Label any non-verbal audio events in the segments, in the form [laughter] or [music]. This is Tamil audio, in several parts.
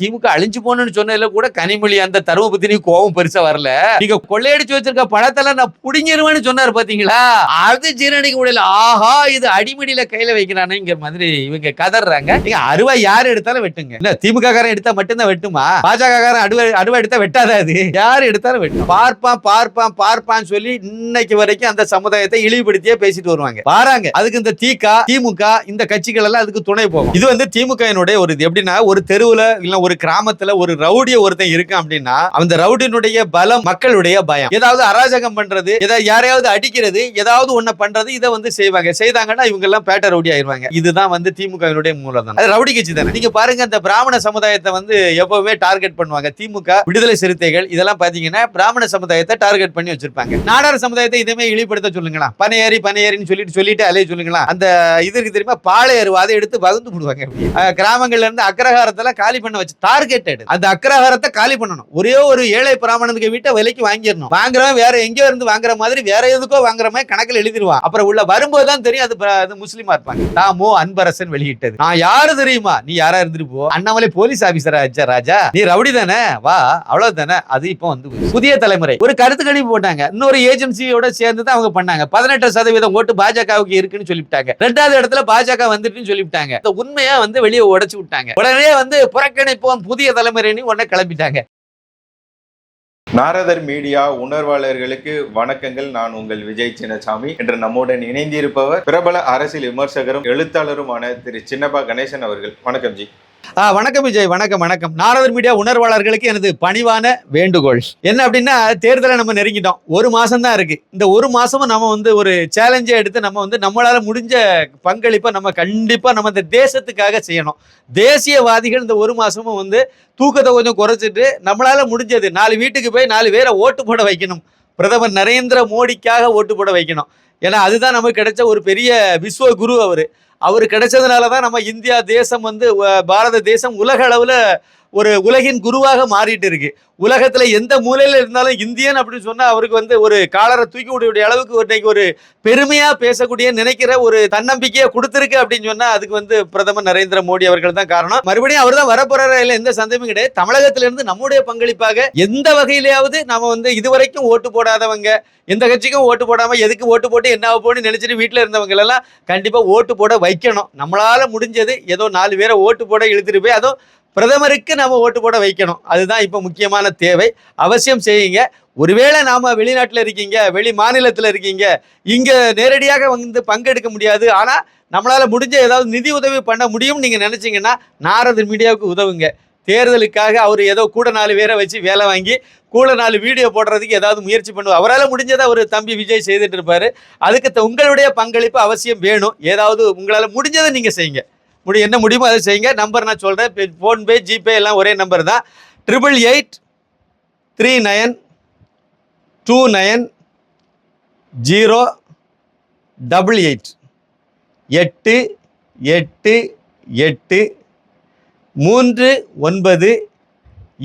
திமுக அழிஞ்சு போகணும்னு சொன்னதுல கூட கனிமொழி அந்த தருமபுத்தினி கோவம் பெருசா வரல. நீங்க கொள்ளையடிச்சு வச்சிருக்க பழத்தெல்லாம் நான் புடிங்கிருவேன்னு சொன்னாரு பாத்தீங்களா? அது ஜீரணிக்க முடியல. ஆஹா இது அடிமடியில கையில வைக்கிறானுங்கிற மாதிரி இவங்க கதறாங்க. நீங்க அருவா யாரு எடுத்தாலும் வெட்டுங்க. இல்ல திமுக காரன் எடுத்தா மட்டும்தான் வெட்டுமா? பாஜக காரன் அடுவா அடுவா எடுத்தா வெட்டாதா அது? யாரு எடுத்தாலும் வெட்டும். பார்ப்பான் பார்ப்பான் பார்ப்பான்னு சொல்லி இன்னைக்கு வரைக்கும் அந்த சமுதாயத்தை இழிவுபடுத்தியே பேசிட்டு வருவாங்க. பாருங்க அதுக்கு இந்த திக திமுக இந்த கட்சிகள் எல்லாம் அதுக்கு துணை போகும். இது வந்து திமுகவினுடைய ஒரு இது. எப்படின்னா ஒரு தெருவுல இல்ல ஒரு கிராமத்துல ஒரு ரவுடிய ஒருத்தன் இருக்கான் அப்படின்னா அந்த ரவுடினுடைய பலம் மக்களுடைய பயம். ஏதாவது அராஜகம் பண்றது ஏதாவது யாரையாவது அடிக்கிறது ஏதாவது ஒண்ணு பண்றது இதை வந்து செய்வாங்க. செய்தாங்கன்னா இவங்க எல்லாம் பேட்ட ரவுடி ஆயிருவாங்க. இதுதான் வந்து திமுகவினுடைய மூலதனம். அது ரவுடி கட்சி தானே. நீங்க பாருங்க அந்த பிராமண சமுதாயத்தை வந்து எப்பவுமே டார்கெட் பண்ணுவாங்க. திமுக விடுதலை சிறுத்தைகள் இதெல்லாம் பாத்தீங்கன்னா பிராமண சமுதாயத்தை டார்கெட் பண்ணி வச்சிருப்பாங்க. நாடார் சமுதாயத்தை இதுமே இழிப்படுத்த சொல்லுங்களா பனையேறி பனையேறின்னு சொல்லிட்டு சொல்லிட்டு அலைய சொல்லுங்களா அந்த இது இருக்கு தெரியுமா? பாளையர் அதை எடுத்து வகுந்து போடுவாங்க. கிராமங்கள்ல இருந்து அக்ரஹாரத்துல காலி பண்ண வச்சு டார்கெட்டட் அந்த அக்ரஹாரத்தை காலி பண்ணணும். ஒரே ஒரு ஏழை பிராமணனுக்கு வீட்டை விலைக்கு வாங்கிடணும். வாங்குறவன் வேற எங்கேயோ இருந்து வாங்குற மாதிரி வேற எதுக்கோ வாங்குற மாதிரி கணக்கில் எழுதிருவான் அப்புறம் உள்ள வரும்போது தான் தெரியும் அது அது முஸ்லீமா இருப்பாங்க. தாமோ அன்பரசன் வெளியிட்டது. நான் யாரு தெரியுமா? நீ யாரா இருந்துட்டு போ. அண்ணாமலை போலீஸ் ஆபீசரா ஆச்சா ராஜா. நீ ரவுடி தானே? வா அவ்வளவு தானே அது இப்போ வந்து புதிய தலைமுறை. ஒரு கருத்து கணிப்பு போட்டாங்க. இன்னொரு ஏஜென்சியோட சேர்ந்து தான் அவங்க பண்ணாங்க. பதினெட்டு சதவீதம் ஓட்டு பாஜகவுக்கு இருக்குன்னு சொல்லிவிட்டாங்க. ரெண்டாவது இடத்துல பாஜக வந்துட்டுன்னு சொல்லிவிட்டாங்க. உண்மையா வந்து வெளியே உடைச்சு விட்டாங்க. உடனே வந்து இப்போ புதிய தலைமுறைன்னு உடனே கிளம்பிட்டாங்க. நாரதர் மீடியா உணர்வாளர்களுக்கு வணக்கங்கள். நான் உங்கள் விஜய் சின்னசாமி. என்று நம்முடன் இணைந்திருப்பவர் பிரபல அரசியல் விமர்சகரும் எழுத்தாளருமான திரு சின்னப்பா கணேசன் அவர்கள். வணக்கம் ஜி. வணக்கம் விஜய் வணக்கம் வணக்கம். நாரதர் மீடியா உணர்வாளர்களுக்கு எனது பணிவான வேண்டுகோள். என்ன அப்படின்னா தேர்தலை நம்ம நெருங்கிட்டோம். ஒரு மாசம் தான் இருக்கு. இந்த ஒரு மாசமும் நம்ம வந்து ஒரு சேலஞ்சை எடுத்து நம்ம வந்து நம்மளால முடிஞ்ச பங்களிப்பை நம்ம கண்டிப்பா நம்ம இந்த தேசத்துக்காக செய்யணும். தேசியவாதிகள் இந்த ஒரு மாசமும் வந்து தூக்கத்தை கொஞ்சம் குறைச்சிட்டு நம்மளால முடிஞ்சது நாலு வீட்டுக்கு போய் நாலு பேரை ஓட்டு போட வைக்கணும். பிரதமர் நரேந்திர மோடிக்காக ஓட்டு போட வைக்கணும். ஏன்னா அதுதான் நமக்கு கிடைச்ச ஒரு பெரிய விஸ்வ குரு அவரு. அவர் கிடைச்சதுனால தான் நம்ம இந்தியா தேசம் வந்து பாரத தேசம் உலக அளவில் ஒரு உலகின் குருவாக மாறிட்டு இருக்கு. உலகத்துல எந்த மூலையில இருந்தாலும் இந்தியன் அப்படின்னு சொன்னா அவருக்கு வந்து ஒரு காலரை தூக்கி விடக்கூடிய அளவுக்கு இன்னைக்கு ஒரு பெருமையா பேசக்கூடிய நினைக்கிற ஒரு தன்னம்பிக்கையை கொடுத்துருக்கு அப்படின்னு சொன்னா அதுக்கு வந்து பிரதமர் நரேந்திர மோடி அவர்கள் தான் காரணம். மறுபடியும் அவர் தான் வரப்போறாரு இல்ல எந்த சந்தேகமும் கிடையாது. தமிழகத்துல இருந்து நம்முடைய பங்களிப்பாக எந்த வகையிலேயாவது நம்ம வந்து இதுவரைக்கும் ஓட்டு போடாதவங்க எந்த கட்சிக்கும் ஓட்டு போடாம எதுக்கு ஓட்டு போட்டு என்ன ஆக போன்னு நினைச்சிட்டு வீட்டுல இருந்தவங்க எல்லாம் கண்டிப்பா ஓட்டு போட வைக்கணும். நம்மளால முடிஞ்சது ஏதோ நாலு பேரை ஓட்டு போட இழுத்துட்டு போய் அதுவும் பிரதமருக்கு நம்ம ஓட்டு போட வைக்கணும். அதுதான் இப்போ முக்கியமான தேவை. அவசியம் செய்யுங்க. ஒருவேளை நாம் வெளிநாட்டில் இருக்கீங்க வெளி மாநிலத்தில் இருக்கீங்க இங்கே நேரடியாக வந்து பங்கெடுக்க முடியாது. ஆனால் நம்மளால் முடிஞ்ச ஏதாவது நிதி உதவி பண்ண முடியும்னு நீங்கள் நினச்சிங்கன்னா நாரது மீடியாவுக்கு உதவுங்க. தேர்தலுக்காக அவர் ஏதோ கூட நாலு பேரை வச்சு வேலை வாங்கி கூட நாலு வீடியோ போடுறதுக்கு ஏதாவது முயற்சி பண்ணுவோம் அவரால் முடிஞ்சதை அவர் தம்பி விஜய் செய்துட்டு இருப்பார். அதுக்கு த- உங்களுடைய பங்களிப்பு அவசியம் வேணும். ஏதாவது உங்களால் முடிஞ்சதை நீங்கள் செய்யுங்க. முடி என்ன முடியுமோ அதை செய்யுங்க. நம்பர் நான் சொல்கிறேன் ஃபோன்பே ஜிபே எல்லாம் ஒரே நம்பர் தான். Triple eight three nine two nine zero double eight எட்டு எட்டு எட்டு மூன்று ஒன்பது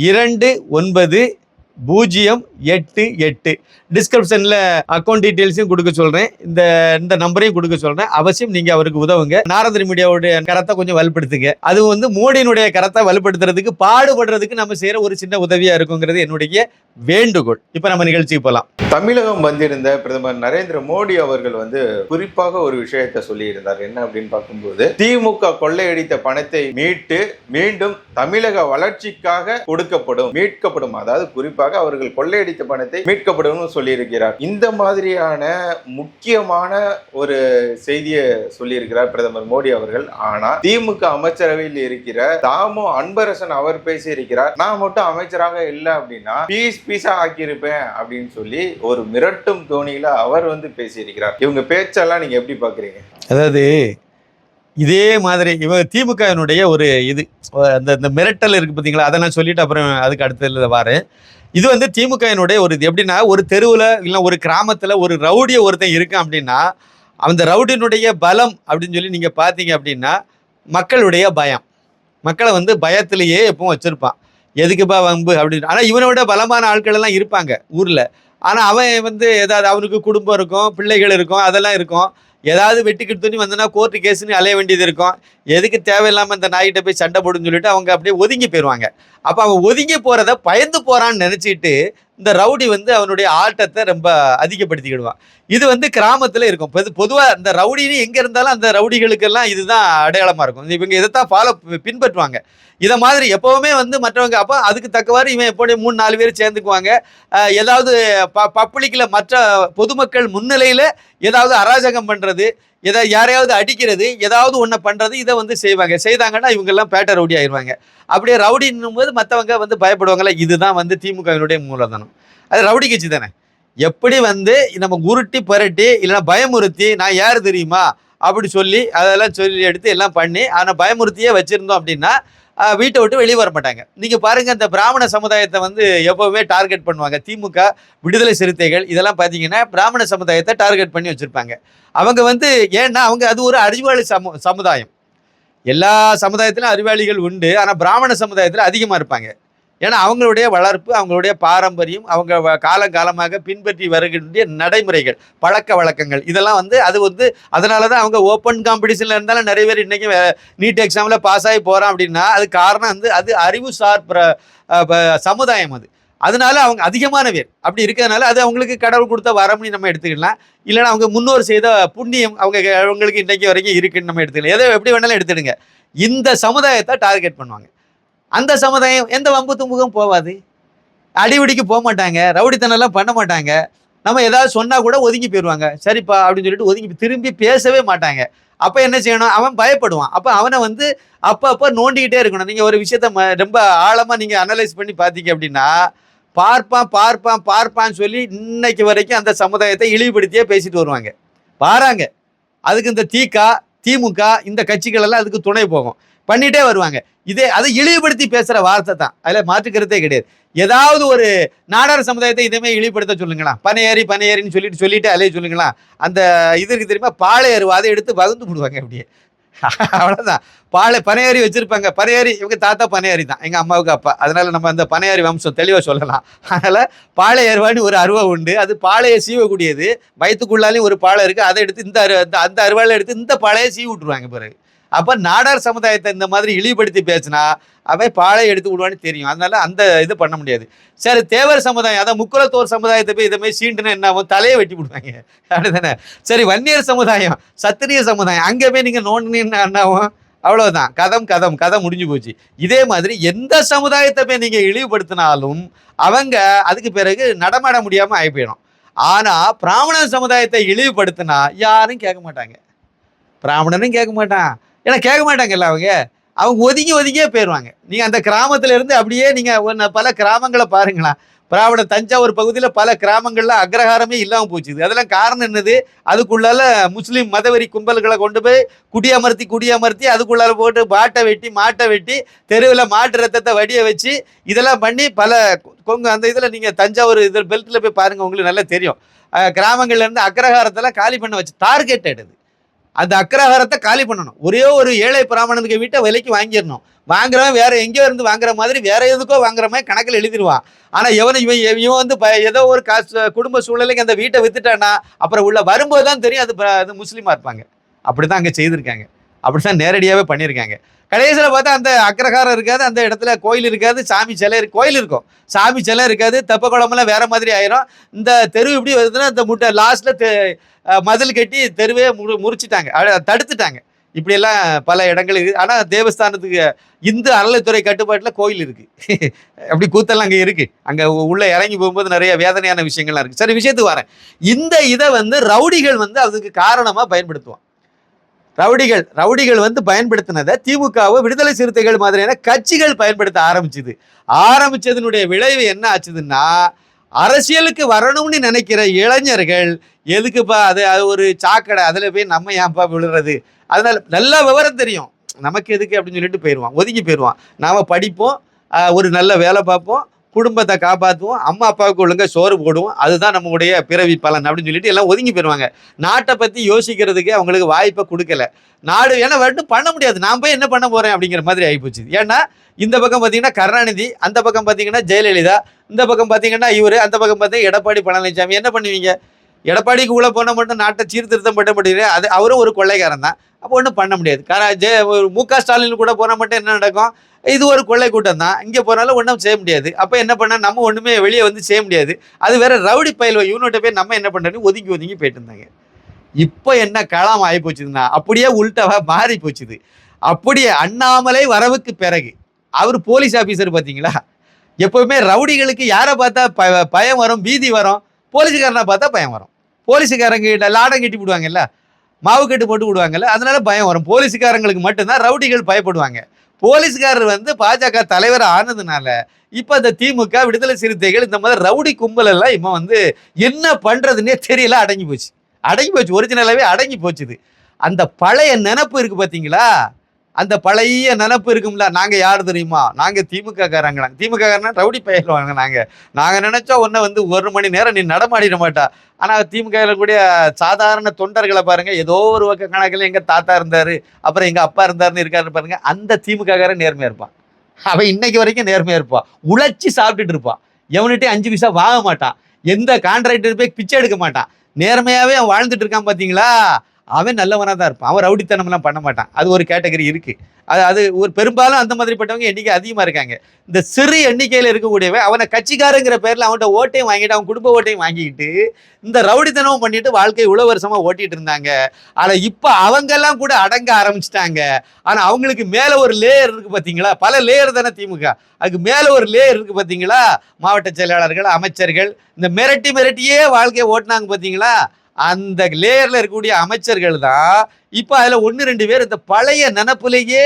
இரண்டு ஒன்பது பூஜ்ஜியம் எட்டு எட்டு. டிஸ்கிரிப்ஷனில் அக்கௌண்ட் டீட்டெயில்ஸையும் கொடுக்க சொல்கிறேன் இந்த இந்த நம்பரையும் கொடுக்க சொல்கிறேன் அவசியம் நீங்கள் அவருக்கு உதவுங்க. நாரதர் மீடியாவுடைய கரத்தை கொஞ்சம் வலுப்படுத்துங்க. அது வந்து மோடியினுடைய கரத்தை வலுப்படுத்துறதுக்கு பாடுபடுறதுக்கு நம்ம செய்கிற ஒரு சின்ன உதவியாக இருக்குங்கிறது என்னுடைய வேண்டுகோள். இப்போ நம்ம நிகழ்ச்சிக்கு போகலாம் தமிழகம் வந்திருந்த பிரதமர் நரேந்திர மோடி அவர்கள் வந்து குறிப்பாக ஒரு விஷயத்தை சொல்லியிருந்தார். என்ன அப்படின்னு பார்க்கும்போது திமுக கொள்ளையடித்த பணத்தை மீட்டு மீண்டும் தமிழக வளர்ச்சிக்காக கொடுக்கப்படும் மீட்கப்படும். அதாவது குறிப்பாக அவர்கள் கொள்ளையடித்த பணத்தை மீட்கப்படும் சொல்லியிருக்கிறார். இந்த மாதிரியான முக்கியமான ஒரு செய்தியை சொல்லியிருக்கிறார் பிரதமர் மோடி அவர்கள். ஆனா திமுக அமைச்சரவையில் இருக்கிற தாமோ அன்பரசன் அவர் பேசியிருக்கிறார். நான் மட்டும் அமைச்சராக இல்லை அப்படின்னா பீஸ் பீஸா ஆக்கியிருப்பேன் அப்படின்னு சொல்லி ஒரு மிரட்டும் தோணியில அவர் வந்து பேசியிருக்கிறார். இவங்க பேச்செல்லாம் நீங்க எப்படி பாக்குறீங்க அதாவது இதே மாதிரி இவங்க திமுகவினுடைய ஒரு இது அந்த இந்த மிரட்டல் இருக்கு பார்த்தீங்களா அதை நான் சொல்லிட்டு அப்புறம் அதுக்கு அடுத்ததுல வரேன். இது வந்து திமுகவினுடைய ஒரு இது. எப்படின்னா ஒரு தெருவில் இல்லை ஒரு கிராமத்தில் ஒரு ரவுடிய ஒருத்தன் இருக்கான் அப்படின்னா அந்த ரவுடினுடைய பலம் அப்படின்னு சொல்லி நீங்கள் பார்த்தீங்க அப்படின்னா மக்களுடைய பயம். மக்களை வந்து பயத்திலேயே எப்பவும் வச்சிருப்பான். எதுக்குப்பா வம்பு அப்படின்னு. ஆனால் இவனை விட பலமான ஆட்கள் எல்லாம் இருப்பாங்க ஊரில். ஆனால் அவன் வந்து ஏதாவது அவனுக்கு குடும்பம் இருக்கும் பிள்ளைகள் இருக்கும் அதெல்லாம் இருக்கும். ஏதாவது வெட்டிக்கிட்டு துணி வந்தனா கோர்ட்டு கேஸ்னு அலைய வேண்டியது இருக்கும். எதுக்கு தேவையில்லாமல் இந்த நாய்கிட்ட போய் சண்டை போடுன்னு சொல்லிட்டு அவங்க அப்படியே ஒதுங்கி போயிடுவாங்க அப்போ அவன் ஒதுங்கி போகிறத பயந்து போகிறான்னு நினச்சிட்டு இந்த ரவுடி வந்து அவனுடைய ஆட்டத்தை ரொம்ப அதிகப்படுத்திக்கிடுவான். இது வந்து கிராமத்தில் இருக்கும். பொது பொதுவாக இந்த ரவுடின்னு எங்கே இருந்தாலும் அந்த ரவுடிகளுக்கெல்லாம் இதுதான் அடையாளமாக இருக்கும். இவங்க இதைத்தான் ஃபாலோ பின்பற்றுவாங்க. இதை மாதிரி எப்போவுமே வந்து மற்றவங்க அப்போ அதுக்கு தக்கவாறு இவன் எப்படி மூணு நாலு பேர் சேர்ந்துக்குவாங்க. ஏதாவது ப பப்ளிக்கில் மற்ற பொதுமக்கள் முன்னிலையில் ஏதாவது அராஜகம் பண்ணுறது எதை யாரையாவது அடிக்கிறது ஏதாவது ஒன்றை பண்ணுறது இதை வந்து செய்வாங்க. செய்தாங்கன்னா இவங்கெல்லாம் பேட்டை ரவுடி ஆயிடுவாங்க அப்படியே ரவுடின்னும் போது மற்றவங்க வந்து பயப்படுவாங்களே இதுதான் வந்து திமுகவினுடைய மூலதனம். அது ரவுடி கட்சி தானே. எப்படி வந்து நம்ம உருட்டி புரட்டி இல்லைன்னா பயமுறுத்தி நான் யார் தெரியுமா? அப்படி சொல்லி அதெல்லாம் சொல்லி எடுத்து எல்லாம் பண்ணி ஆனால் பயமுறுத்தியே வச்சுருந்தோம் அப்படின்னா வீட்டை விட்டு வெளியே வர மாட்டாங்க. நீங்கள் பாருங்கள் இந்த பிராமண சமுதாயத்தை வந்து எப்போவுமே டார்கெட் பண்ணுவாங்க. திமுக விடுதலை சிறுத்தைகள் இதெல்லாம் பார்த்தீங்கன்னா பிராமண சமுதாயத்தை டார்கெட் பண்ணி வச்சுருப்பாங்க. அவங்க வந்து ஏன்னா அவங்க அது ஒரு அறிவாளி சமு சமுதாயம். எல்லா சமுதாயத்திலும் அறிவாளிகள் உண்டு. ஆனால் பிராமண சமுதாயத்தில் அதிகமாக இருப்பாங்க. ஏன்னா அவங்களுடைய வளர்ப்பு அவங்களுடைய பாரம்பரியம் அவங்க காலங்காலமாக பின்பற்றி வருகின்ற நடைமுறைகள் பழக்க வழக்கங்கள். இதெல்லாம் வந்து அது வந்து அதனால தான் அவங்க ஓப்பன் காம்படிஷனில் இருந்தாலும் நிறைய பேர் இன்றைக்கி நீட் எக்ஸாமில் பாஸ் ஆகி போகிறான் அப்படின்னா அது காரணம் வந்து அது அறிவுசார் பிர சமுதாயம் அது. அதனால அவங்க அதிகமான பேர். அப்படி இருக்கிறதுனால அது அவங்களுக்கு கடவுள் கொடுத்த வரம்னு நம்ம எடுத்துக்கலாம். இல்லைன்னா அவங்க முன்னோர் செய்த புண்ணியம் அவங்க அவங்களுக்கு இன்றைக்கு வரைக்கும் இருக்குன்னு நம்ம எடுத்துக்கலாம். எதை எப்படி வேணாலும் எடுத்துடுங்க. இந்த சமுதாயத்தை டார்கெட் பண்ணுவாங்க. அந்த சமுதாயம் எந்த வம்பு தும்புக்கும் போகாது அடிபிடிக்கு போக மாட்டாங்க. ரவுடித்தனம்லாம் பண்ண மாட்டாங்க. நம்ம ஏதாவது சொன்னால் கூட ஒதுங்கி போயிடுவாங்க சரிப்பா அப்படின்னு சொல்லிட்டு ஒதுங்கி திரும்பி பேசவே மாட்டாங்க. அப்போ என்ன செய்யணும்? அவன் பயப்படுவான். அப்போ அவனை வந்து அப்போ அப்போ நோண்டிக்கிட்டே இருக்கணும். நீங்கள் ஒரு விஷயத்த ம- ரொம்ப ஆழமாக நீங்கள் அனலைஸ் பண்ணி பார்த்தீங்க அப்படின்னா பார்ப்பான் பார்ப்பான் பார்ப்பான்னு சொல்லி இன்னைக்கு வரைக்கும் அந்த சமுதாயத்தை இழிவுபடுத்தியே பேசிட்டு வருவாங்க. பாராங்க அதுக்கு இந்த தீக்கா திமுக இந்த கட்சிகள் எல்லாம் அதுக்கு துணை போகும். பண்ணிட்டே வருவாங்க. இதே அதை இழிவுபடுத்தி பேசுற வார்த்தை தான். அதில் மாற்றுக்கிறதே கிடையாது. ஏதாவது ஒரு நாடார் சமுதாயத்தை இதே இழிவுபடுத்த சொல்லுங்களா பனையேறி பனையேறின்னு சொல்லிட்டு சொல்லிட்டு அலைய சொல்லுங்களா அந்த இதற்கு தெரியுமா? பாலை அருவா அதை எடுத்து வகுந்து விடுவாங்க அப்படியே. [laughs] அவ்வளோதான் பாலை பனையாரி வச்சுருப்பாங்க. பனையாரி இவங்க தாத்தா பனையாரி தான். எங்கள் அம்மாவுக்கு அப்பா. அதனால் நம்ம அந்த பனையாரி வம்சம் தெளிவாக சொல்லலாம். அதனால் பாலை அருவான்னு ஒரு அருவா உண்டு. அது பாலையை சீவக்கூடியது. வயிற்றுக்குள்ளாலையும் ஒரு பாலை இருக்குது அதை எடுத்து இந்த அரு அந்த அந்த அருவாவில் எடுத்து இந்த பாலையை சீவி விட்ருவாங்க பிறகு. அப்போ நாடார் சமுதாயத்தை இந்த மாதிரி இழிவுபடுத்தி பேசினா அவன் பாழை எடுத்து விடுவான்னு தெரியும். அதனால அந்த இது பண்ண முடியாது. சரி தேவர் சமுதாயம் அதான் முக்குலத்தோர் சமுதாயத்தை போய் இதை மாதிரி சீண்டுனா என்ன ஆகும்? தலையை வெட்டி விடுவாங்க. அப்படிதானே? சரி வன்னியர் சமுதாயம் சத்திரிய சமுதாயம் அங்கே போய் நீங்கள் நோண்டினீங்கன்னா என்ன ஆகும்? அவ்வளோதான் கதம் கதம் கதை முடிஞ்சு போச்சு. இதே மாதிரி எந்த சமுதாயத்தை போய் நீங்கள் இழிவுபடுத்தினாலும் அவங்க அதுக்கு பிறகு நடமாட முடியாமல் ஆகி போயிடும். ஆனால் பிராமண சமுதாயத்தை இழிவுபடுத்தினா யாரும் கேட்க மாட்டாங்க. பிராமணனும் கேட்க மாட்டான். ஏன்னா கேட்க மாட்டாங்கல்ல அவங்க. அவங்க ஒதுங்கி ஒதுங்கியே போயிடுவாங்க நீங்கள் அந்த கிராமத்துல இருந்து அப்படியே நீங்கள் பல கிராமங்களை பாருங்களேன். பிராமண தஞ்சாவூர் பகுதியில் பல கிராமங்களில் அக்ரஹாரமே இல்லாமல் போச்சுது. அதெல்லாம் காரணம் என்னது? அதுக்குள்ளால முஸ்லீம் மதவெறி கும்பல்களை கொண்டு போய் குடியமர்த்தி குடியமர்த்தி அதுக்குள்ளால போட்டு மாட்டை வெட்டி மாட்டை வெட்டி தெருவில் மாட்டு ரத்தத்தை வடிய வச்சு இதெல்லாம் பண்ணி பல கொங்கு அந்த இதில் நீங்கள் தஞ்சாவூர் இதில் பெல்ட்டில் போய் பாருங்கள் உங்களுக்கு நல்லா தெரியும். கிராமங்கள்லேருந்து இருந்து அக்ரஹாரத்தெல்லாம் காலி பண்ண வச்சு டார்கெட் அது அந்த அக்ரஹாரத்தை காலி பண்ணணும். ஒரே ஒரு ஏழை பிராமணனுக்கு வீட்டை விலைக்கு வாங்கிடணும். வாங்குறவன் வேற எங்கேயோ இருந்து வாங்குற மாதிரி வேற எதுக்கோ வாங்குற மாதிரி கணக்கில் எழுதிடுவான் ஆனால் எவன் இவன் இவன் வந்து ப- ஏதோ ஒரு காசு குடும்ப சூழ்நிலைக்கு அந்த வீட்டை வித்துட்டானா அப்புறம் உள்ள வரும்போது தான் தெரியும் அது அது முஸ்லீமாக இருப்பாங்க. அப்படி தான் அங்கே செய்திருக்காங்க. அப்படி தான் நேரடியாகவே பண்ணியிருக்காங்க. கடைசியில் பார்த்தா அந்த அக்ரஹாரம் இருக்காது அந்த இடத்துல கோயில் இருக்காது சாமி சிலை இருக்கு கோயில் இருக்கும். சாமி சிலை இருக்காது தெப்ப குளமெல்லாம் வேற மாதிரி ஆயிரும். இந்த தெரு இப்படி வருதுன்னா இந்த முட்டை லாஸ்ட்டில் மதில் கட்டி தெருவே முறு முறிச்சிட்டாங்க. தடுத்துட்டாங்க. இப்படியெல்லாம் பல இடங்கள் இருக்குது ஆனால் தேவஸ்தானத்துக்கு இந்து அறநிலைத்துறை கட்டுப்பாட்டில் கோயில் இருக்குது அப்படி கூத்தெல்லாம் அங்கே இருக்குது அங்கே உள்ளே இறங்கி போகும்போது நிறைய வேதனையான விஷயங்கள்லாம் இருக்குது சரி விஷயத்துக்கு வரேன். இந்த இதை வந்து ரவுடிகள் வந்து அதுக்கு காரணமாக பயன்படுத்துவான் ரவுடிகள் ரவுடிகள் வந்து பயன்படுத்தினதை திமுகவை விடுதலை சிறுத்தைகள் மாதிரியான கட்சிகள் பயன்படுத்த ஆரம்பிச்சுது. ஆரம்பிச்சதனுடைய விளைவு என்ன ஆச்சுதுன்னா அரசியலுக்கு வரணும்னு நினைக்கிற இளைஞர்கள் எதுக்குப்பா அது அது ஒரு சாக்கடை அதில் போய் நம்ம ஏன்ப்பா விழுறது? அதனால் நல்ல விவரம் தெரியும். நமக்கு எதுக்கு அப்படின்னு சொல்லிட்டு போயிடுவான் ஒதுங்கி போயிடுவான் நாம் படிப்போம் ஒரு நல்ல வேலை பார்ப்போம் குடும்பத்தை காப்பாற்றுவோம் அம்மா அப்பாவுக்கு ஒழுங்காக சோறு போடுவோம். அதுதான் நம்முடைய பிறவி பலன் அப்படின்னு சொல்லிட்டு எல்லாம் ஒதுங்கி போயிடுவாங்க நாட்டை பற்றி யோசிக்கிறதுக்கு அவங்களுக்கு வாய்ப்பை கொடுக்கல. நாடு ஏன்னா வரட்டும் பண்ண முடியாது. நான் போய் என்ன பண்ண போகிறேன் அப்படிங்கிற மாதிரி ஆகிப்போச்சு ஏன்னா இந்த பக்கம் பார்த்தீங்கன்னா கருணாநிதி அந்த பக்கம் பார்த்தீங்கன்னா ஜெயலலிதா இந்த பக்கம் பார்த்தீங்கன்னா இவர் அந்த பக்கம் பார்த்தீங்கன்னா எடப்பாடி பழனிசாமி. என்ன பண்ணுவீங்க? எடப்பாடிக்கு உள்ள போன மட்டும் நாட்டை சீர்திருத்தம் பண்ண முடியல அது அவரும் ஒரு கொள்ளைக்காரன் தான். அப்போ ஒன்றும் பண்ண முடியாது. காரணம் ஜெ மு க ஸ்டாலின் கூட போனால் மட்டும் என்ன நடக்கும்? இது ஒரு கொள்ளை கூட்டம் தான். இங்கே போனாலும் ஒன்றும் செய்ய முடியாது. அப்போ என்ன பண்ண நம்ம ஒன்றுமே வெளியே வந்து செய்ய முடியாது. அது வேற ரவுடி பயில்வ யூனிட்டை போய் நம்ம என்ன பண்ணுறோன்னு ஒதுங்கி ஒதுங்கி போயிட்டு இருந்தாங்க. இப்போ என்ன களம் ஆகி போச்சுதுன்னா அப்படியே உள்டவா மாறி போச்சுது. அப்படியே அண்ணாமலை வரவுக்கு பிறகு அவர் போலீஸ் ஆஃபீஸர் பார்த்தீங்களா? எப்போவுமே ரவுடிகளுக்கு யாரை பார்த்தா ப பயம் வரும் பீதி வரும்? போலீஸ்காரனை பார்த்தா பயம் வரும். போலீஸுக்காரங்க கிட்ட லாடம் கட்டி விடுவாங்கல்ல மாவு கட்டு போட்டு விடுவாங்கல்ல அதனால பயம் வரும். போலீஸுக்காரங்களுக்கு மட்டும்தான் ரவுடிகள் பயப்படுவாங்க. போலீஸ்காரர் வந்து பாஜக தலைவர் ஆனதுனால இப்போ இந்த திமுக விடுதலை சிறுத்தைகள் இந்த மாதிரி ரவுடி கும்பல் எல்லாம் இப்போ வந்து என்ன பண்ணுறதுன்னே தெரியல அடங்கி போச்சு. அடங்கி போச்சு ஒரிஜினலாகவே அடங்கி போச்சுது. அந்த பழைய நினப்பு இருக்குது பார்த்தீங்களா அந்த பழைய நினப்பு இருக்கும்ல நாங்கள் யார் தெரியுமா? நாங்கள் திமுக காரங்க திமுக காரனா ரவுடி பயிலுவாங்க நாங்கள் நாங்கள் நினைச்சா ஒன்றை வந்து ஒரு மணி நேரம் நீ நடமாடிட மாட்டா. ஆனால் திமுக கூடிய சாதாரண தொண்டர்களை பாருங்கள் ஏதோ ஒரு வக்க கணக்கில் எங்கள் தாத்தா இருந்தார் அப்புறம் எங்கள் அப்பா இருந்தாருன்னு இருக்காருன்னு பாருங்கள் அந்த திமுக காரன் நேர்மையாக இருப்பான். அவன் இன்னைக்கு வரைக்கும் நேர்மையாக இருப்பான். உழைச்சி சாப்பிட்டுட்டு இருப்பான். எவன்கிட்டயும் அஞ்சு பைசா வாங்க மாட்டான். எந்த கான்ட்ராக்டர் போய் பிச்சை எடுக்க மாட்டான். நேர்மையாகவே அவன் வாழ்ந்துட்டு இருக்கான் பார்த்தீங்களா அவன் நல்லவனாக தான் இருப்பான். அவன் ரவுடித்தனம்லாம் பண்ண மாட்டான். அது ஒரு கேட்டகரி இருக்குது அது அது ஒரு பெரும்பாலும் அந்த மாதிரிப்பட்டவங்க எண்ணிக்கை அதிகமாக இருக்காங்க. இந்த சிறு எண்ணிக்கையில் இருக்கக்கூடியவன் அவனை கட்சிக்காரங்கிற பேரில் அவன்கிட்ட ஓட்டையும் வாங்கிட்டு அவன் குடும்ப ஓட்டையும் வாங்கிக்கிட்டு இந்த ரவுடித்தனமும் பண்ணிட்டு வாழ்க்கை இவ்வளோ வருஷமாக ஓட்டிகிட்டு இருந்தாங்க. ஆனால் இப்போ அவங்கெல்லாம் கூட அடங்க ஆரம்பிச்சிட்டாங்க. ஆனால் அவங்களுக்கு மேலே ஒரு லேயர் இருக்குது பார்த்தீங்களா பல லேயர் தானே திமுக. அதுக்கு மேலே ஒரு லேயர் இருக்குது பார்த்தீங்களா மாவட்ட செயலாளர்கள் அமைச்சர்கள் இந்த மிரட்டி மிரட்டியே வாழ்க்கையை ஓட்டினாங்க பார்த்தீங்களா அந்த லேயரில் இருக்கக்கூடிய அமைச்சர்கள் தான் இப்போ அதில் ஒன்று ரெண்டு பேர் இந்த பழைய நினப்புலேயே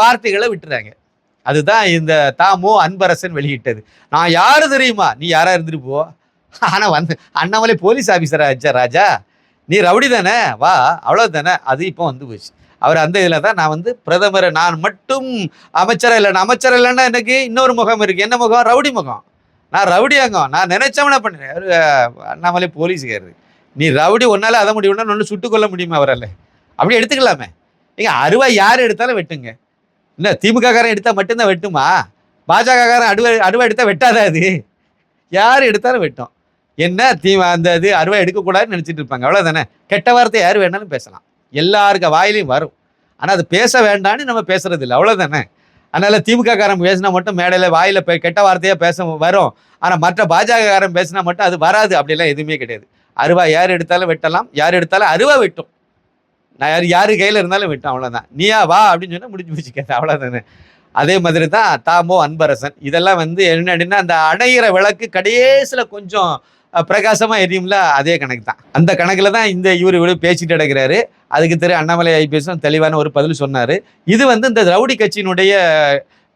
வார்த்தைகளை விட்டுறாங்க. அதுதான் இந்த தாமோ அன்பரசன் வெளியிட்டது. நான் யார் தெரியுமா? நீ யாராக இருந்துட்டு போ. ஆனால் வந்து அண்ணாமலை போலீஸ் ஆஃபீஸராக ஆச்சா ராஜா நீ ரவுடி தானே? வா அவ்வளோ தானே? அது இப்போ வந்து போச்சு. அவர் அந்த இதில் தான் நான் வந்து பிரதமரை நான் மட்டும் அமைச்சராக இல்லைன்னா அமைச்சர் இல்லைன்னா எனக்கு இன்னொரு முகம் இருக்குது என்ன முகம்? ரவுடி முகம். நான் ரவுடி அங்கம் நான் நினைச்சவன பண்ணேன் அண்ணாமலை போலீஸுக்காரு நீ ரவுடி ஒன்றால் அதை முடியும்னா ஒன்று சுட்டு கொள்ள முடியுமா அவரால்? அப்படி எடுத்துக்கலாமே. ஏங்க அருவா யார் எடுத்தாலும் வெட்டுங்க. என்ன திமுககாரன் எடுத்தால் மட்டும்தான் வெட்டுமா? பாஜக அடுவை அருவா எடுத்தால் வெட்டாதா அது? யார் எடுத்தாலும் வெட்டும். என்ன தீ அந்த இது அருவா எடுக்கக்கூடாதுன்னு நினச்சிட்டு இருப்பாங்க. அவ்வளோதானே கெட்ட வார்த்தை யார் வேணாலும் பேசலாம். எல்லாருக்க வாயிலையும் வரும். ஆனால் அது பேச வேண்டாம்னு நம்ம பேசுறது இல்லை. அவ்வளோதானே அதனால் திமுககாரன் பேசினா மட்டும் மேடையில் வாயில் பே- கெட்ட வார்த்தையாக பேச வரும். ஆனால் மற்ற பாஜக காரன் பேசினா மட்டும் அது வராது. அப்படிலாம் எதுவுமே கிடையாது. அருவா யார் எடுத்தாலும் வெட்டலாம் யார் எடுத்தாலும் அருவா வெட்டும். நான் யார் யார் கையில் இருந்தாலும் வெட்டும் அவ்வளோதான் நீயா வா அப்படின்னு சொன்னால் முடிஞ்சு போச்சு அவ்வளோதானே அதே மாதிரி தான் தாமோ அன்பரசன். இதெல்லாம் வந்து என்ன அப்படின்னா அந்த அணையிற விளக்கு கடைசியில் கொஞ்சம் பிரகாசமாக எரியும்ல அதே கணக்கு தான். அந்த கணக்கில் தான் இந்த இவர் இவ்வளோ பேசிட்டு கிடக்கிறாரு அதுக்கு திரு அண்ணாமலை ஐபிஎஸும் தெளிவான ஒரு பதில் சொன்னார். இது வந்து இந்த ரவுடி கட்சியினுடைய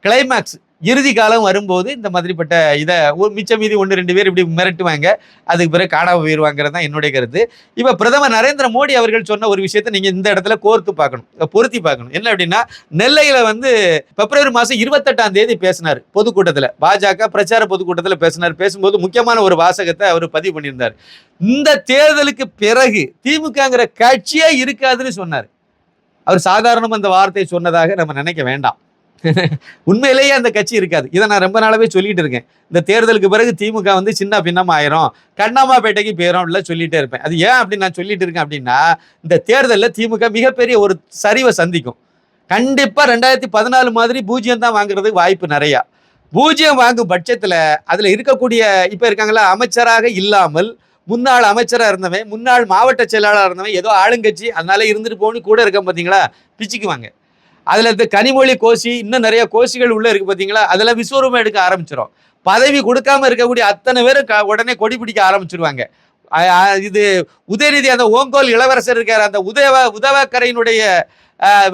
கிளைமேக்ஸ் இறுதி காலம் வரும்போது இந்த மாதிரிப்பட்ட இதை ஒரு மிச்ச மீதி ஒன்று ரெண்டு பேர் இப்படி மிரட்டுவாங்க. அதுக்கு பிறகு காணாம போயிடுவாங்கிறது தான் என்னுடைய கருத்து. இப்போ பிரதமர் நரேந்திர மோடி அவர்கள் சொன்ன ஒரு விஷயத்தை நீங்கள் இந்த இடத்துல கோர்த்து பார்க்கணும். பொருத்தி பார்க்கணும். என்ன அப்படின்னா நெல்லையில் வந்து பிப்ரவரி மாதம் இருபத்தெட்டாம் தேதி பேசினார் பொதுக்கூட்டத்தில். பாஜக பிரச்சார பொதுக்கூட்டத்தில் பேசினார். பேசும்போது முக்கியமான ஒரு வாசகத்தை அவர் பதிவு பண்ணியிருந்தார். இந்த தேர்தலுக்கு பிறகு திமுகங்கிற கட்சியே இருக்காதுன்னு சொன்னார். அவர் சாதாரணமாக அந்த வார்த்தையை சொன்னதாக நம்ம நினைக்க வேண்டாம். உண்மையிலேயே அந்த கட்சி இருக்காது. இதை நான் ரொம்ப நாளாவே சொல்லிட்டு இருக்கேன். இந்த தேர்தலுக்கு பிறகு திமுக வந்து சின்ன பின்னம் ஆயிரும் கண்ணாமாப்பேட்டைக்கு போயிடும் அப்படிலாம் சொல்லிட்டே இருப்பேன். அது ஏன் அப்படி நான் சொல்லிட்டு இருக்கேன் அப்படின்னா இந்த தேர்தலில் திமுக மிகப்பெரிய ஒரு சரிவை சந்திக்கும். கண்டிப்பாக ரெண்டாயிரத்தி பதினாலு மாதிரி பூஜ்ஜியம் தான் வாங்குறதுக்கு வாய்ப்பு நிறையா. பூஜ்ஜியம் வாங்கும் பட்சத்தில் அதில் இருக்கக்கூடிய இப்போ இருக்காங்களா அமைச்சராக இல்லாமல் முன்னாள் அமைச்சராக இருந்தவன் முன்னாள் மாவட்ட செயலாளராக இருந்தவன் ஏதோ ஆளுங்கட்சி அதனால இருந்துட்டு போகணும்னு கூட இருக்க பார்த்தீங்களா பிச்சுக்குவாங்க. அதுல இருந்து கனிமொழி கோஷி இன்னும் நிறைய கோஷிகள் உள்ள இருக்கு பாத்தீங்களா? அதெல்லாம் விஸ்வரூபம் எடுக்க ஆரம்பிச்சிடும் பதவி கொடுக்காம இருக்கக்கூடிய அத்தனை பேரும் க- உடனே கொடி பிடிக்க ஆரம்பிச்சிருவாங்க. இது உதயநிதி அந்த ஓங்கோல் இளவரசர் இருக்கார் அந்த உதவ உதவக்கரையினுடைய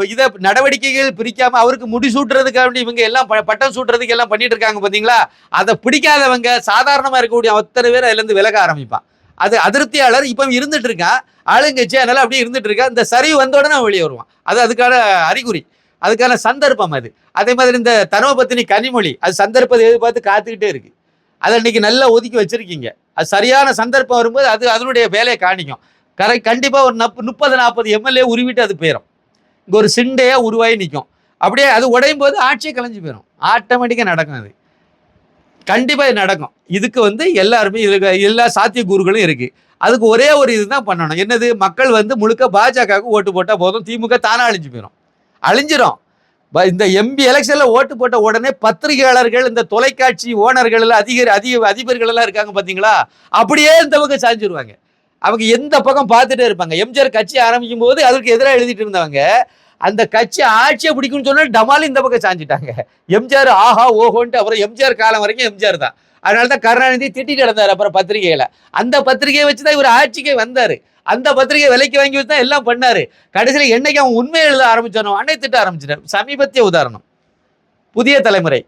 இதை நடவடிக்கைகள் பிரிக்காம அவருக்கு முடி சூட்டுறதுக்காக இவங்க எல்லாம் ப- பட்டம் சூட்டுறதுக்கு எல்லாம் பண்ணிட்டு இருக்காங்க பாத்தீங்களா? அதை பிடிக்காதவங்க சாதாரணமா இருக்கக்கூடிய அத்தனை பேர் அதுல இருந்து விலக ஆரம்பிப்பான். அது அதிருப்தியாளர் இப்போ இருந்துட்டு இருக்கான். ஆளுங்கட்சி அதனால அப்படியே இருந்துட்டு இருக்கா. இந்த சரிவு வந்த உடனே வெளியே வருவான். அது அதுக்கான அறிகுறி. அதுக்கான சந்தர்ப்பம் அது. அதே மாதிரி இந்த தர்மபத்தினி கனிமொழி அது சந்தர்ப்பத்தை எதிர்பார்த்து காத்துக்கிட்டே இருக்கு. அதை இன்னைக்கு நல்லா ஒதுக்கி வச்சிருக்கீங்க. அது சரியான சந்தர்ப்பம் வரும்போது அது அதனுடைய வேலையை காணிக்கும். கரெக்ட் கண்டிப்பாக ஒரு நப் முப்பது நாற்பது எம்எல்ஏ உருவிட்டு அது போயிடும் இங்கே ஒரு சிண்டையாக உருவாகி நிற்கும் அப்படியே அது உடையும் போது ஆட்சியை கலைஞ்சு போயிடும் ஆட்டோமேட்டிக்காக நடக்கும் அது. கண்டிப்பாக இது நடக்கும். இதுக்கு வந்து எல்லாருமே இதுக்கு எல்லா சாத்தியக்கூறுகளும் இருக்குது அதுக்கு ஒரே ஒரு இதுதான் பண்ணணும். என்னது? மக்கள் வந்து முழுக்க பாஜகவுக்கு ஓட்டு போட்டால் போதும். திமுக தானாக அழிஞ்சு போயிடும் அழிஞ்சிரும். ப- இந்த எம்பி எலெக்ஷனில் ஓட்டு போட்ட உடனே பத்திரிகையாளர்கள் இந்த தொலைக்காட்சி ஓனர்கள் எல்லாம் அதிக அதிக அதிபர்கள் எல்லாம் இருக்காங்க பார்த்தீங்களா அப்படியே இந்த பக்கம் சாஞ்சிருவாங்க. அவங்க எந்த பக்கம் பார்த்துட்டே இருப்பாங்க. எம்ஜிஆர் கட்சி ஆரம்பிக்கும் போது அதுக்கு எதிராக எழுதிட்டு இருந்தவங்க அந்த கட்சி ஆட்சியை பிடிக்கும்னு சொன்னால் டமால் இந்த பக்கம் சாஞ்சிட்டாங்க. எம்ஜிஆர் ஆஹா ஓஹோன்ட்டு அப்புறம் எம்ஜிஆர் காலம் வரைக்கும் எம்ஜிஆர் தான். அதனால தான் கருணாநிதி திட்டிட்டு கிடந்தார் அப்புறம் பத்திரிகையில. அந்த பத்திரிகையை வச்சு தான் இவர் ஆட்சிக்கே வந்தாரு. அந்த பத்திரிகை விலைக்கு வாங்கி வச்சு தான் எல்லாம் பண்ணாரு. கடைசியில் என்னைக்கு அவன் உண்மையை எழுத ஆரம்பிச்சானோ அன்னை திட்ட ஆரம்பிச்சிட்டார். சமீபத்திய உதாரணம். புதிய தலைமுறை.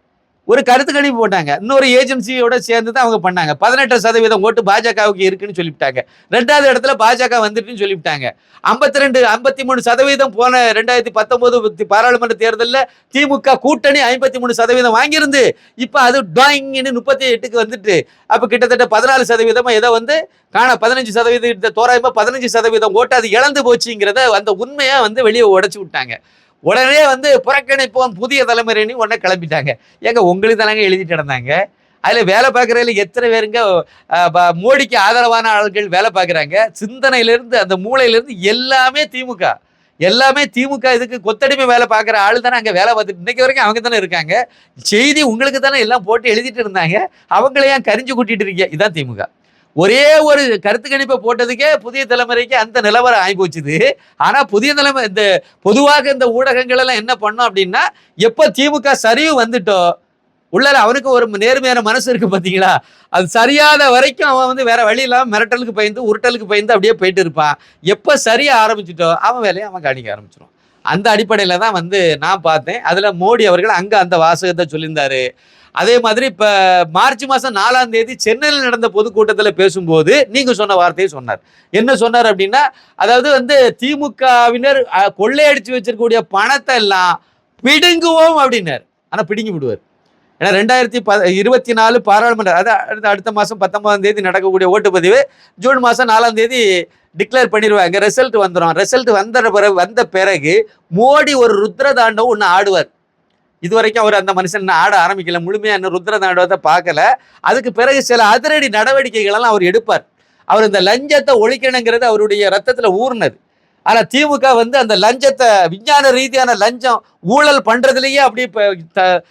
ஒரு கருத்து கணிப்பு போட்டாங்க. இன்னொரு ஏஜென்சியோட சேர்ந்து தான் அவங்க பண்ணாங்க. பதினெட்டு சதவீதம் ஓட்டு பாஜகவுக்கு இருக்குன்னு சொல்லிவிட்டாங்க. ரெண்டாவது இடத்துல பாஜக வந்துட்டுன்னு சொல்லிவிட்டாங்க. ஐம்பத்தி ரெண்டு ஐம்பத்தி மூணு சதவீதம் போன ரெண்டாயிரத்தி பத்தொன்பது பாராளுமன்ற தேர்தலில் திமுக கூட்டணி ஐம்பத்தி மூணு சதவீதம் வாங்கியிருந்து இப்போ அது டாயிங்னு முப்பத்தி எட்டுக்கு வந்துட்டு அப்போ கிட்டத்தட்ட பதினாலு சதவீதமாக ஏதோ வந்து காண பதினஞ்சு சதவீதத்தை தோராயமாக பதினஞ்சு சதவீதம் ஓட்டு அது இழந்து போச்சுங்கிறத அந்த உண்மையை வந்து வெளியே உடச்சி விட்டாங்க. உடனே வந்து புறக்கணிப்போம் புதிய தலைமுறைன்னு உடனே கிளம்பிட்டாங்க. ஏங்க உங்களுக்கு தானங்க எழுதிட்டு இருந்தாங்க அதில் வேலை பார்க்குறதுல எத்தனை பேருங்க ப- மோடிக்கு ஆதரவான ஆளுகள் வேலை பார்க்குறாங்க? சிந்தனையிலேருந்து அந்த மூளையிலேருந்து எல்லாமே திமுக. எல்லாமே திமுக இதுக்கு கொத்தடிமை வேலை பார்க்குற ஆள் தானே அங்கே வேலை பார்த்துட்டு இன்றைக்கி வரைக்கும் அவங்க தானே இருக்காங்க? செய்தி உங்களுக்கு தானே எல்லாம் போட்டு எழுதிட்டு இருந்தாங்க? அவங்களையும் ஏன் கரிஞ்சு கூட்டிகிட்டு இருக்கீங்க? இதான் திமுக. ஒரே ஒரு கருத்து கணிப்பை போட்டதுக்கே புதிய தலைமுறைக்கு அந்த நிலவரம் ஆகி போச்சுது. புதிய தலைமை இந்த பொதுவாக இந்த ஊடகங்கள் எல்லாம் என்ன பண்ணோம் அப்படின்னா எப்போ திமுக சரிவு வந்துட்டோ உள்ளார அவனுக்கு ஒரு நேர்மையான மனசு இருக்கு பார்த்தீங்களா அது சரியாத வரைக்கும் அவன் வந்து வேற வழி இல்லாமல் மிரட்டலுக்கு பயந்து உருட்டலுக்கு பயந்து அப்படியே போயிட்டு இருப்பான். எப்போ சரியா ஆரம்பிச்சிட்டோ அவன் வேலையை அவன் கணிக்க ஆரம்பிச்சிடும் அந்த அடிப்படையில் தான் வந்து நான் பார்த்தேன். அதில் மோடி அவர்கள் அங்கே அந்த வாசகத்தை சொல்லியிருந்தாரு. அதே மாதிரி இப்போ மார்ச் மாதம் நாலாம் தேதி சென்னையில் நடந்த பொதுக்கூட்டத்தில் பேசும்போது நீங்கள் சொன்ன வார்த்தையை சொன்னார். என்ன சொன்னார் அப்படின்னா அதாவது வந்து திமுகவினர் கொள்ளையடிச்சு வச்சிருக்கக்கூடிய பணத்தை எல்லாம் பிடுங்குவோம் அப்படின்னார். ஆனால் பிடுங்கி விடுவார். ஏன்னா ரெண்டாயிரத்தி ப இருபத்தி நாலு பாராளுமன்ற அதான் அடுத்த அடுத்த மாதம் பத்தொன்பதாம் தேதி நடக்கக்கூடிய ஓட்டுப்பதிவு ஜூன் மாதம் நாலாம் தேதி டிக்ளேர் பண்ணிடுவாங்க ரிசல்ட் வந்துடும் ரிசல்ட் வந்த பிறகு வந்த பிறகு மோடி ஒரு ருத்ரதாண்டவம் ஒன்று ஆடுவார். இது வரைக்கும் அவர் அந்த மனுஷன் ஆட ஆரம்பிக்கல. முழுமையாக இன்னும் ருத்ர தாண்டவத்தை பார்க்கல. அதுக்கு பிறகு சில அதிரடி நடவடிக்கைகளெல்லாம் அவர் எடுப்பார். அவர் இந்த லஞ்சத்தை ஒழிக்கணுங்கிறது அவருடைய ரத்தத்தில் ஊர்னது ஆனால் திமுக வந்து அந்த லஞ்சத்தை விஞ்ஞான ரீதியான லஞ்சம் ஊழல் பண்ணுறதுலேயே அப்படி இப்போ த-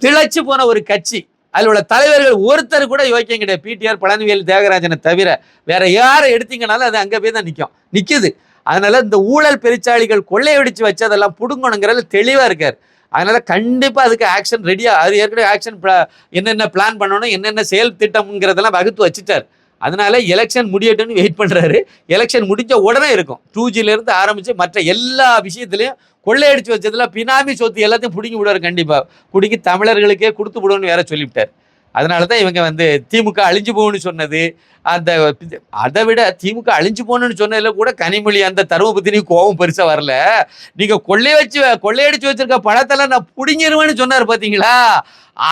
திளைச்சு போன ஒரு கட்சி. அதில் உள்ள தலைவர்கள் ஒருத்தர் கூட யோக்கியம் கிடையாது. பிடிஆர் பழனிவேல் தியாகராஜனை தவிர வேற யாரை எடுத்தீங்கனாலும் அது அங்கே போய் தான் நிற்கும் நிற்குது அதனால இந்த ஊழல் பெருச்சாளிகள் கொள்ளையடிச்சு வச்சதெல்லாம் புடுங்கணுங்கிறது தெளிவாக இருக்கார். அதனால கண்டிப்பாக அதுக்கு ஆக்ஷன் ரெடியாக அது ஏற்கனவே ஆக்ஷன் என்னென்ன பிளான் பண்ணணும் என்னென்ன செயல் திட்டம்ங்கிறதெல்லாம் வகுத்து வச்சுட்டார். அதனால எலெக்ஷன் முடியட்டும்னு வெயிட் பண்ணுறாரு எலெக்ஷன் முடிஞ்ச உடனே இருக்கும். டூ ஜிலேருந்து ஆரம்பித்து மற்ற எல்லா விஷயத்துலையும் கொள்ளையடிச்சு வச்சதில் பினாமி சொத்து எல்லாத்தையும் பிடுங்கி விடுவார் கண்டிப்பாக பிடுங்கி தமிழர்களுக்கே கொடுத்து விடுவோன்னு வேற சொல்லிவிட்டார். அதனால தான் இவங்க வந்து திமுக அழிஞ்சு போகணும்னு சொன்னது. அந்த அதை விட திமுக அழிஞ்சு போகணும்னு சொன்னதில் கூட கனிமொழி அந்த தருமபுத்தினி கோபம் பெருசாக வரல. நீங்கள் கொள்ளை வச்சு கொள்ளையடிச்சு வச்சிருக்க பணத்தெல்லாம் நான் பிடிங்கிருவேன்னு சொன்னார் பார்த்தீங்களா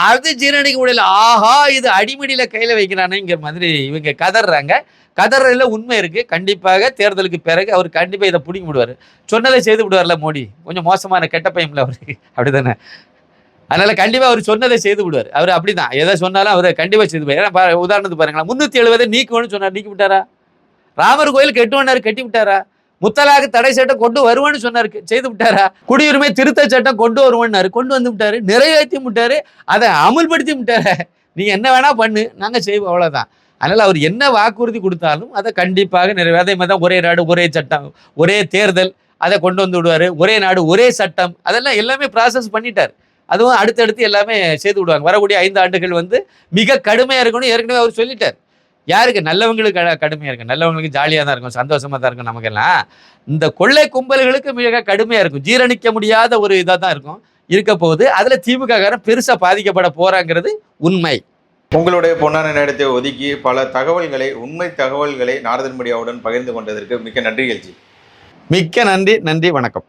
அது ஜீரணிக்க முடியல. ஆஹா இது அடிமடியில் கையில் வைக்கிறானுங்கிற மாதிரி இவங்க கதறாங்க கதறதுல உண்மை இருக்குது கண்டிப்பாக தேர்தலுக்கு பிறகு அவர் கண்டிப்பாக இதை பிடிங்கி விடுவார். சொன்னதை செய்து விடுவார்ல மோடி. கொஞ்சம் மோசமான கெட்ட பையன்ல அப்படி அப்படிதானே? அதனால கண்டிப்பா அவர் சொன்னதை செய்து விடுவார். அவர் அப்படிதான். எதை சொன்னாலும் அவர் கண்டிப்பா செய்து ஏன்னா உதாரணத்துக்கு பாருங்களேன். முன்னூத்தி எழுபதை நீக்குவோன்னு சொன்னார். நீக்கி விட்டாரா? ராமர் கோயில் கட்டுவனாரு கட்டி விட்டாரா? முத்தலாக தடை சட்டம் கொண்டு வருவேன்னு சொன்னாரு. செய்து விட்டாரா? குடியுரிமை திருத்த சட்டம் கொண்டு வருவேன்னாரு. கொண்டு வந்து விட்டாரு. நிறைவேற்றி விட்டாரு. அதை அமுல்படுத்தி விட்டாரு. நீ என்ன வேணா பண்ணு. நாங்க செய்வோம். அவ்வளவுதான். அதனால அவர் என்ன வாக்குறுதி கொடுத்தாலும் அதை கண்டிப்பாக நிறைவே அதே மாதிரி தான் ஒரே நாடு ஒரே சட்டம் ஒரே தேர்தல் அதை கொண்டு வந்து விடுவாரு. ஒரே நாடு ஒரே சட்டம். அதெல்லாம் எல்லாமே ப்ராசஸ் பண்ணிட்டார். அதுவும் அடுத்தடுத்து எல்லாமே செய்து விடுவாங்க. வரக்கூடிய ஐந்து ஆண்டுகள் வந்து மிக கடுமையா இருக்கணும் ஏற்கனவே அவர் சொல்லிட்டார். யாருக்கு? நல்லவங்களுக்கு க- கடுமையா இருக்கும். நல்லவங்களுக்கு ஜாலியாக தான் இருக்கும். சந்தோஷமா தான் இருக்கும் நமக்கெல்லாம். இந்த கொள்ளை கும்பல்களுக்கு மிக கடுமையா இருக்கும். ஜீரணிக்க முடியாத ஒரு இதாக தான் இருக்கும். இருக்க போகுது. அதுல திமுக காரன் பெருசா பாதிக்கப்பட போறாங்கிறது உண்மை. உங்களுடைய பொன்னான நேரத்தை ஒதுக்கி பல தகவல்களை உண்மை தகவல்களை நாரதன் மீடியாவுடன் பகிர்ந்து கொண்டதற்கு மிக்க நன்றி எல்ஜி மிக்க நன்றி. நன்றி. வணக்கம்.